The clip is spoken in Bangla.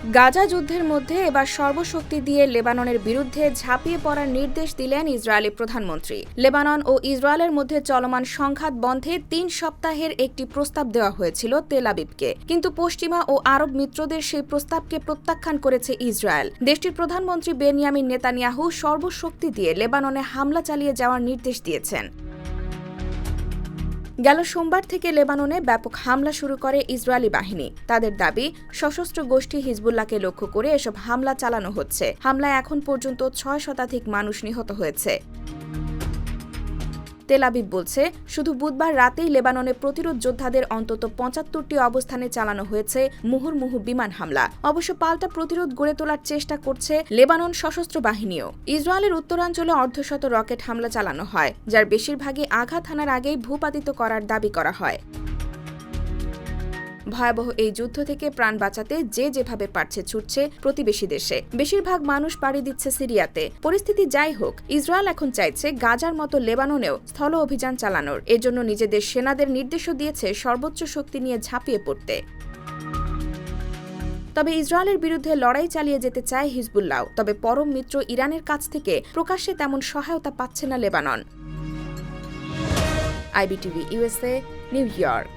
গাজা যুদ্ধের মধ্যে এবার সর্বশক্তি দিয়ে লেবাননের বিরুদ্ধে ঝাঁপিয়ে পড়ার নির্দেশ দিলেন ইসরায়েলি প্রধানমন্ত্রী। লেবানন ও ইসরায়েলের মধ্যে চলমান সংঘাত বন্ধে তিন সপ্তাহের একটি প্রস্তাব দেওয়া হয়েছিল তেল আবিবকে। কিন্তু পশ্চিমা ও আরব মিত্রদের সেই প্রস্তাবকে প্রত্যাখ্যান করেছে ইসরায়েল। দেশটির প্রধানমন্ত্রী বেনিয়ামিন নেতানিয়াহু সর্বশক্তি দিয়ে লেবাননে হামলা চালিয়ে যাওয়ার নির্দেশ দিয়েছেন। গেল সোমবার থেকে লেবাননে ব্যাপক হামলা শুরু করে ইসরায়েলি বাহিনী। তাদের দাবি, সশস্ত্র গোষ্ঠী হিজবুল্লাহকে লক্ষ্য করে এসব হামলা চালানো হচ্ছে। হামলায় এখন পর্যন্ত ছয় শতাধিক মানুষ নিহত হয়েছে। তেলাবিব বলছে, শুধু বুধবার রাতেই লেবাননে প্রতিরোধ যোদ্ধাদের অন্তত পঁচাত্তরটি অবস্থানে চালানো হয়েছে মুহুর্মুহু বিমান হামলা। অবশ্য পাল্টা প্রতিরোধ গড়ে তোলার চেষ্টা করছে লেবানন সশস্ত্র বাহিনীও। ইসরায়েলের উত্তরাঞ্চলে অর্ধশত রকেট হামলা চালানো হয়, যার বেশিরভাগই আঘাত হানার আগেই ভূপাতিত করার দাবি করা হয়। ভয়াবহ এই যুদ্ধ থেকে প্রাণ বাঁচাতে যে যেভাবে পারছে ছুটছে প্রতিবেশী দেশে। বেশিরভাগ মানুষ পাড়ি দিচ্ছে সিরিয়াতে। পরিস্থিতি যাই হোক, ইসরায়েল এখন চাইছে গাজার মতো লেবাননেও স্থল অভিযান চালানোর। এজন্য নিজেদের সেনাদের নির্দেশও দিয়েছে সর্বোচ্চ শক্তি নিয়ে ঝাঁপিয়ে পড়তে। তবে ইসরায়েলের বিরুদ্ধে লড়াই চালিয়ে যেতে চায় হিজবুল্লাহ। তবে পরম মিত্র ইরানের কাছ থেকে প্রকাশ্যে তেমন সহায়তা পাচ্ছে না Lebanon. IBTV, USA, New York.